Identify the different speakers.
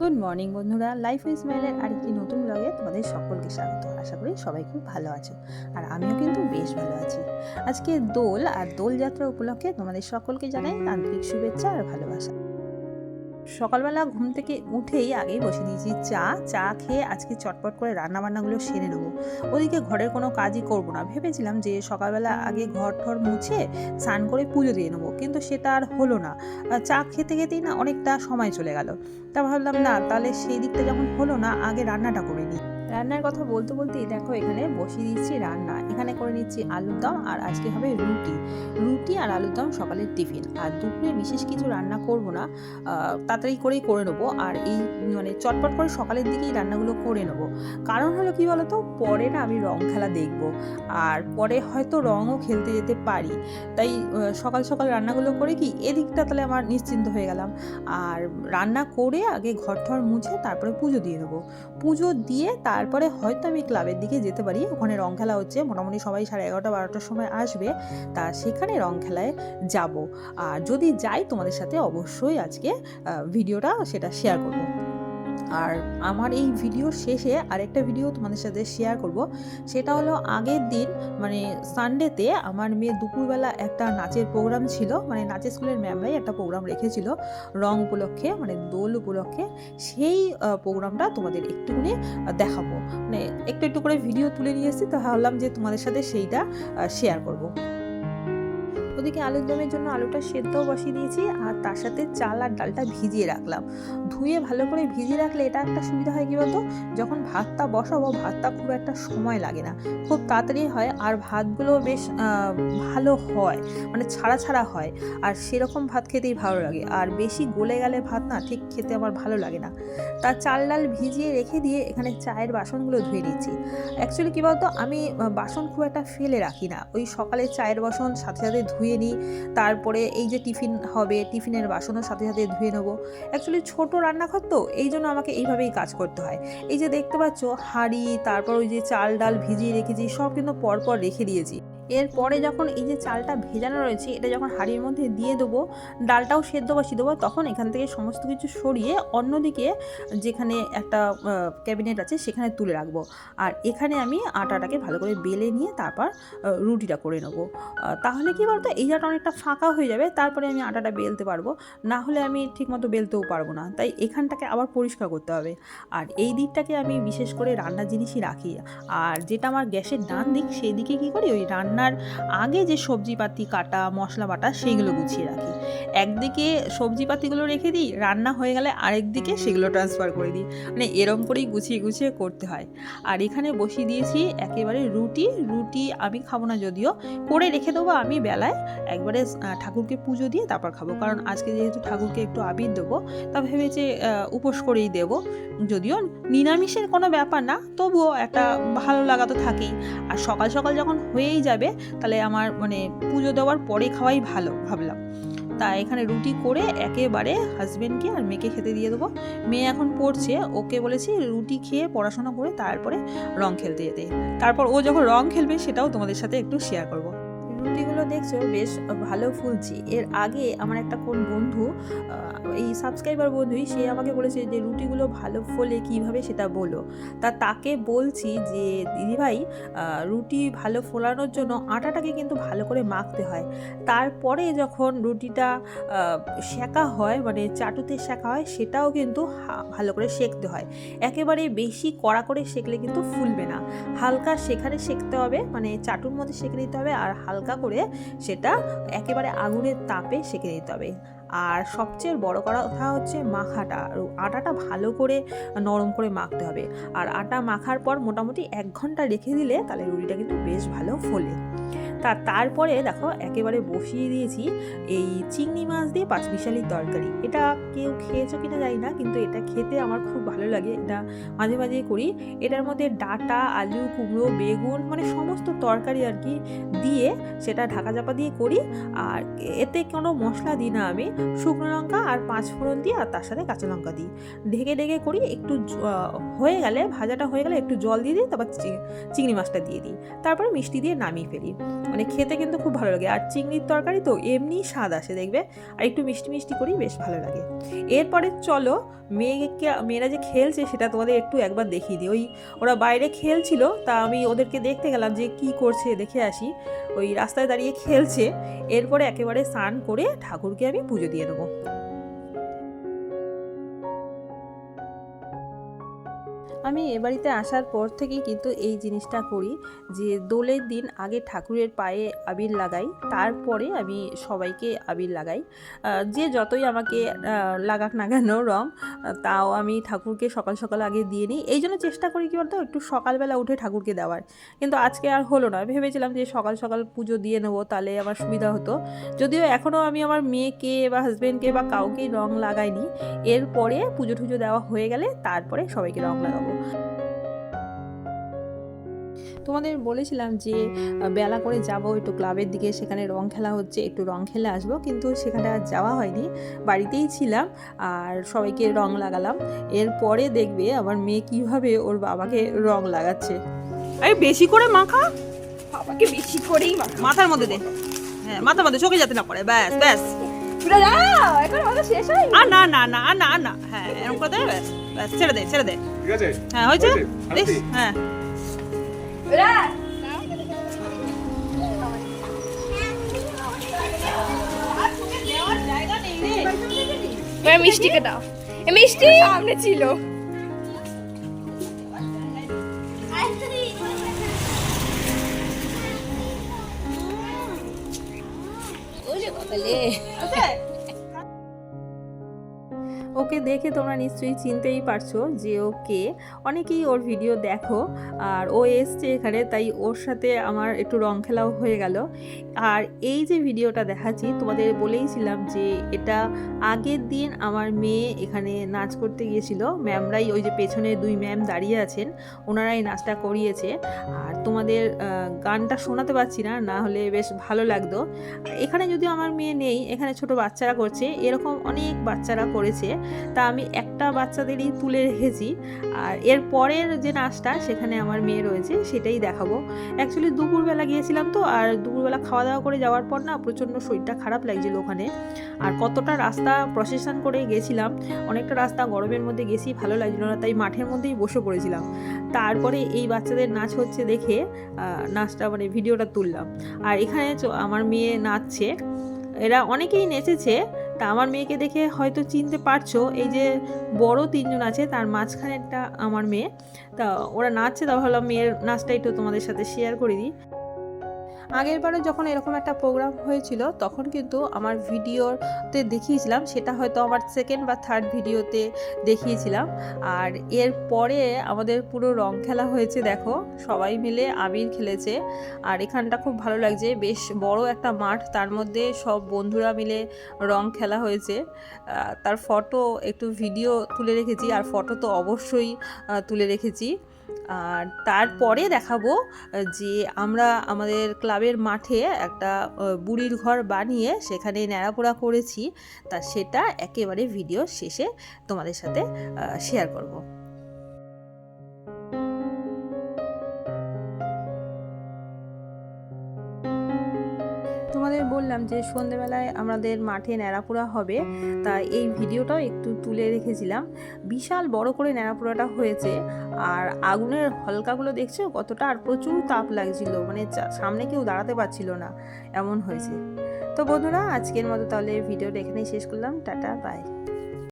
Speaker 1: Good morning বন্ধুরা। Life ইসমাইলের আরেকটি নতুন ব্লগে তোমাদের সকলকে স্বাগত। আশা করি সবাই খুব ভালো আছো। আর আমিও কিন্তু বেশ ভালো আছি। আজকে দোল আর দোল যাত্রা উপলক্ষে তোমাদের সকলকে জানাই আন্তরিক শুভেচ্ছা আর ভালোবাসা। সকালবেলা ঘুম থেকে উঠেই আগেই বসে দিয়েছি। চা চা খেয়ে আজকে চটপট করে রান্নাবান্নাগুলো সেরে নেব। ওদিকে ঘরের কোনো কাজই করব না। ভেবেছিলাম যে সকালবেলা আগে ঘর ঠর মুছে স্নান করে পুজো দিয়ে নেব, কিন্তু সেটা আর হলো না। চা খেতে খেতেই না অনেকটা সময় চলে গেল। তা ভাবলাম, না, তাহলে সেই দিকটা যখন হলো না, আগে রান্নাটা করে নিই। রান্নার কথা বলতে বলতেই দেখো এখানে বসিয়ে দিচ্ছি রান্না। এখানে করে নিচ্ছি আলুর দম আর আজকে হবে রুটি। রুটি আর আলুর দম সকালের টিফিন। আর দুপুরে বিশেষ কিছু রান্না করব না। তাড়াতাড়ি করেই করে নেব। আর এই মানে চটপট করে সকালের দিকেই রান্নাগুলো করে নেব। কারণ হলো কি বলতো? পরে না আমি রং খেলা দেখব। আর পরে হয়তো রঙও খেলতে যেতে পারি। তাই সকাল সকাল রান্নাগুলো করে কি এদিকটা তাহলে আমার নিশ্চিন্ত হয়ে গেলাম। আর রান্না করে আগে ঘর ঠর মুছে তারপরে পুজো দিয়ে নেব পুজো দিয়ে তারপরে হয়তো আমি ক্লাবের দিকে যেতে পারি। ওখানে রং খেলা হচ্ছে, মোটামুটি সবাই সাড়ে এগারোটা, বারোটার সময় আসবে। তা সেখানে রং খেলায় যাব। আর যদি যাই তোমাদের সাথে, অবশ্যই আজকে ভিডিওটা সেটা শেয়ার করব। আর আমার এই ভিডিও শেষে আরেকটা ভিডিও তোমাদের সাথে শেয়ার করব। সেটা হলো আগের দিন মানে সানডেতে আমার মেয়ে দুপুরবেলা একটা নাচের প্রোগ্রাম ছিল মানে নাচের স্কুলের ম্যামরাই একটা প্রোগ্রাম রেখেছিল রং উপলক্ষে মানে দোল উপলক্ষে। সেই প্রোগ্রামটা তোমাদের একটুখানি দেখাবো। মানে একটু একটু করে ভিডিও তুলে নিয়ে এসেছি, তো ভাবলাম যে তোমাদের সাথে সেইটা শেয়ার করব। ওদিকে আলুর দমের জন্য আলুটা সেদ্ধও বসিয়ে দিয়েছি আর তার সাথে চাল আর ডালটা ভিজিয়ে রাখলাম। ধুয়ে ভালো করে ভিজিয়ে রাখলে এটা একটা সুবিধা হয় কি বলতো? যখন ভাতটা বসাবো, ভাতটা খুব একটা সময় লাগে না। খুব তাড়াতাড়ি হয় আর ভাতগুলো বেশ ভালো হয় মানে ছাড়া ছাড়া হয়। আর সেরকম ভাত খেতেই ভালো লাগে। আর বেশি গলে গেলে ভাত না ঠিক খেতে আমার ভালো লাগে না। তা চাল ডাল ভিজিয়ে রেখে দিয়ে এখানে চায়ের বাসনগুলো ধুয়ে নিচ্ছি অ্যাকচুয়ালি কী বলতো? আমি বাসন খুব একটা ফেলে রাখি না। ওই সকালে চায়ের বাসন সাথে সাথে ধুয়ে নিই। তারপরে এই যে টিফিন হবে, টিফিনের বাসনও সাথে সাথে ধুয়ে নেব। অ্যাকচুয়ালি ছোটো রান্নাঘর তো, এই জন্য আমাকে এইভাবেই কাজ করতে হয়। এই যে দেখতে পাচ্ছ, হাঁড়ি, তারপর ওই যে চাল ডাল ভিজিয়ে রেখেছি, সব কিন্তু পরপর রেখে দিয়েছি। এরপরে যখন এই যে চালটা ভেজানো রয়েছে, এটা যখন হাঁড়ির মধ্যে দিয়ে দেবো, ডালটাও সেদ্ধ বসিয়ে দেবো তখন এখান থেকে সমস্ত কিছু সরিয়ে অন্যদিকে যেখানে একটা ক্যাবিনেট আছে সেখানে তুলে রাখব। আর এখানে আমি আটাটাকে ভালো করে বেলে নিয়ে তারপর রুটিটা করে নেব। তাহলে কি বলতো, এই জায়গাটা অনেকটা ফাঁকা হয়ে যাবে, তারপরে আমি আটাটা বেলতে পারব। না হলে আমি ঠিকমতো বেলতেও পারব না। তাই এখানটাকে আবার পরিষ্কার করতে হবে। আর এই দিকটাকে আমি বিশেষ করে রান্নার জিনিসই রাখি। আর যেটা আমার গ্যাসের ডান দিক, সেই দিকে কী করি? ওই রান্নার আগে যে সবজিপাতি, কাটা মশলা বাটা সেইগুলো গুছিয়ে রাখি। একদিকে সবজিপাতিগুলো রেখে দিই, রান্না হয়ে গেলে আরেক দিকে সেগুলো ট্রান্সফার করে দিই। মানে এরম করেই গুছিয়ে গুছিয়ে করতে হয়। আর এখানে বসিয়ে দিয়েছি একেবারে রুটি। রুটি আমি খাব না যদিও। করে রেখে দেবো আমি বেলায়। একবারে ঠাকুরকে পুজো দিয়ে তারপর খাব। কারণ আজকে যেহেতু ঠাকুরকে একটু আবির দেবো, তা ভেবেছে উপোস করেই দেবো। যদিও নিরামিষের কোনো ব্যাপার না, তবুও একটা ভালো লাগা তো থাকেই। আর সকাল সকাল যখন হয়েই যাবে তাহলে আমার মানে পুজো দেওয়ার পরে খাওয়াই ভালো, ভাবলাম। তা এখানে রুটি করে একেবারে হাজব্যান্ডকে আর মেয়েকে খেতে দিয়ে দেবো। মেয়ে এখন পড়ছে, ওকে বলেছি রুটি খেয়ে পড়াশোনা করে তারপরে রং খেলতে যেতে। তারপর ও যখন রং খেলবে সেটাও তোমাদের সাথে একটু শেয়ার করব। রুটিগুলো দেখছ, বেশ ভালো ফুলছে। এর আগে আমার একটা কোন বন্ধু এই সাবস্ক্রাইবার বন্ধুই, সে আমাকে বলেছে যে, রুটিগুলো ভালো ফোলে কীভাবে সেটা বলো? তা তাকে বলছি যে, দিদিভাই রুটি ভালো ফোলানোর জন্য আটাটাকে কিন্তু ভালো করে মাখতে হয়। তারপরে যখন রুটিটা সেঁকা হয় মানে চাটুতে সেঁকা হয়, সেটাও কিন্তু ভালো করে সেঁকতে হয়। একেবারে বেশি কড়া করে সেঁকলে কিন্তু ফুলবে না। হালকা সেখানে সেঁকতে হবে মানে চাটুর মধ্যে সেঁকে নিতে হবে, আর হালকা করে সেটা একেবারে আগুনের তাপে সেঁকে দিতে হবে। আর সবচেয়ে বড় কথা হচ্ছে মাখাটা। আটাটা ভালো করে নরম করে মাখতে হবে। আর আটা মাখার পর মোটামুটি এক ঘণ্টা রেখে দিলে তাহলে রুটিটা কিন্তু বেশ ভালো ফোলে। তা তারপরে দেখো একেবারে বসিয়ে দিয়েছি এই চিংড়ি মাছ দিয়ে পাঁচমিশালির তরকারি। এটা কেউ খেয়েছো কিনা জানি না, কিন্তু এটা খেতে আমার খুব ভালো লাগে। এটা মাঝে মাঝে করি। এটার মধ্যে ডাটা, আলু, কুমড়ো, বেগুন মানে সমস্ত তরকারি আর কি দিয়ে সেটা ঢাকা চাপা দিয়ে করি। আর এতে কোনো মশলা দিই না আমি, শুকনো লঙ্কা আর পাঁচ ফোড়ন দিই আর তার সাথে কাঁচা লঙ্কা দিই। ঢেকে ঢেকে করি, একটু হয়ে গেলে, ভাজাটা হয়ে গেলে একটু জল দিয়ে দিই, তারপর চিংড়ি মাছটা দিয়ে দিই। তারপরে মিষ্টি দিয়ে নামিয়ে ফেলি। মানে খেতে কিন্তু খুব ভালো লাগে। আর চিংড়ির তরকারি তো এমনি স্বাদ আসে, দেখবে? আর একটু মিষ্টি মিষ্টি করেই বেশ ভালো লাগে। এরপরে চলো, মেয়েকে, মেয়েরা যে খেলছে সেটা তোমাদের একটু একবার দেখিয়ে দিই। ওই, ওরা বাইরে খেলছিল, তা আমি ওদেরকে দেখতে গেলাম যে কি করছে, দেখে আসি। ওই রাস্তায় দাঁড়িয়ে খেলছে। এরপরে একেবারে স্নান করে ঠাকুরকে আমি পুজো দিয়ে দেবো। আমি এ বাড়িতে আসার পর থেকেই কিন্তু এই জিনিসটা করি যে দোলের দিন আগে ঠাকুরের পায়ে আবির লাগাই, তারপরে আমি সবাইকে আবির লাগাই। যে যতই আমাকে লাগাক না কেন রং, তাও আমি ঠাকুরকে সকাল সকাল আগে দিয়ে নিই। এই জন্য চেষ্টা করি কি বলতো, একটু সকালবেলা উঠে ঠাকুরকে দেওয়ার। কিন্তু আজকে আর হলো না। ভেবেছিলাম যে সকাল সকাল পুজো দিয়ে নেব, তাহলে আমার সুবিধা হতো। যদিও এখনও আমি আমার মেয়েকে বা হাজব্যান্ডকে বা কাউকেই রং লাগাইনি। এরপরে পুজো টুজো দেওয়া হয়ে গেলে তারপরে সবাইকে রং লাগাবো। তোমাদের বলেছিলাম যে বেলা করে যাব একটু ক্লাবের দিকে সেখানে রং খেলা হচ্ছে একটু রং খেলে আসব কিন্তু সেখানে আর যাওয়া হয়নি। বাড়িতেই ছিলাম আর সবাইকে রং লাগালাম। এরপরে দেখবে আমার মেয়ে কীভাবে ওর বাবাকে রং লাগাচ্ছে। আরে বেশি করে মাখা।
Speaker 2: বাবাকে বেশি করেই মাখা।
Speaker 1: মাথার মধ্যে দে। হ্যাঁ মাথার মধ্যে চোখে যাতে না পড়ে। ব্যাস ব্যাস। আর না না না আর না না। হ্যাঁ এরকম করে দে ব্যাস ব্যাস ছেড়ে দে ছেড়ে দে।
Speaker 3: ঠিক আছে?
Speaker 1: হ্যাঁ হয়েছে? হ্যাঁ।
Speaker 2: মিষ্টিকে দাও। মিষ্টি সামনে ছিল।
Speaker 1: ওকে দেখে তোমরা নিশ্চয়ই চিনতেই পারছ যে ও কে। অনেকেই ওর ভিডিও দেখো, আর ও এসছে এখানে, তাই ওর সাথে আমার একটু রং খেলাও হয়ে গেল। আর এই যে ভিডিওটা দেখাচ্ছি, তোমাদের বলেইছিলাম যে এটা আগের দিন আমার মেয়ে এখানে নাচ করতে গিয়েছিল। ম্যামরাই ওই যে পেছনে দুই ম্যাম দাঁড়িয়ে আছেন, ওনারাই নাচটা করিয়েছে। আর তোমাদের গানটা শোনাতে পারছি না না হলে বেশ ভালো লাগতো। এখানে যদিও আমার মেয়ে নেই, এখানে ছোট বাচ্চারা করছে, এরকম অনেক বাচ্চারা করেছে। তা আমি একটা বাচ্চাদেরই তুলে রেখেছি। আর এর পরের যে নাচটা সেখানে আমার মেয়ে রয়েছে, সেটাই দেখাবো। অ্যাকচুয়ালি দুপুরবেলা গিয়েছিলাম তো, আর দুপুরবেলা খাওয়া দাওয়া করে যাওয়ার পর না প্রচণ্ড শরীরটা খারাপ লাগছিল ওখানে। আর কতটা রাস্তা প্রসেশন করে গেছিলাম, অনেকটা রাস্তা গরমের মধ্যে গেছি, ভালো লাগছিল না, তাই মাঠের মধ্যেই বসে পড়েছিলাম। তারপরে এই বাচ্চাদের নাচ হচ্ছে দেখে নাচটা মানে ভিডিওটা তুললাম। আর এখানে আমার মেয়ে নাচছে। এরা অনেকেই নেচেছে তা আমার মেয়েকে দেখে হয়তো চিনতে পারছ, এই যে বড় তিনজন আছে, তার মাঝখানে একটা আমার মেয়ে। তা ওরা নাচছে, তা ভাবলাম মেয়ের নাচটা একটু তোমাদের সাথে শেয়ার করে দিই। আগের বারে যখন এরকম একটা প্রোগ্রাম হয়েছিল, তখন কিন্তু আমার ভিডিওতে দেখিয়েছিলাম, সেটা হয়তো আমার সেকেন্ড বা থার্ড ভিডিওতে দেখিয়েছিলাম। আর এর পরে আমাদের পুরো রং খেলা হয়েছে, দেখো, সবাই মিলে আবির খেলেছে। আর এখানটা খুব ভালো লাগছে, বেশ বড় একটা মাঠ, তার মধ্যে সব বন্ধুরা মিলে রং খেলা হয়েছে। তার ফটো একটু ভিডিও তুলে রেখেছি, আর ফটো তো অবশ্যই তুলে রেখেছি। আর তারপরে দেখাবো যে আমরা আমাদের ক্লাবের মাঠে একটা বুড়ির ঘর বানিয়ে সেখানে ন্যাড়াপোড়া করেছি। তা সেটা একেবারে ভিডিও শেষে তোমাদের সাথে শেয়ার করব। বললাম যে সন্ধেবেলায় আমাদের মাঠে ন্যাড়াপোড়া হবে তা এই ভিডিওটাও একটু তুলে রেখেছিলাম। বিশাল বড় করে ন্যাড়াপোড়াটা হয়েছে, আর আগুনের হলকাগুলো দেখছ কতটা? আর প্রচুর তাপ লাগছিল মানে সামনে কেউ দাঁড়াতে পারছিল না, এমন হয়েছে। তো বন্ধুরা, আজকের মতো তাহলে ভিডিওটা এখানেই শেষ করলাম। Tata bye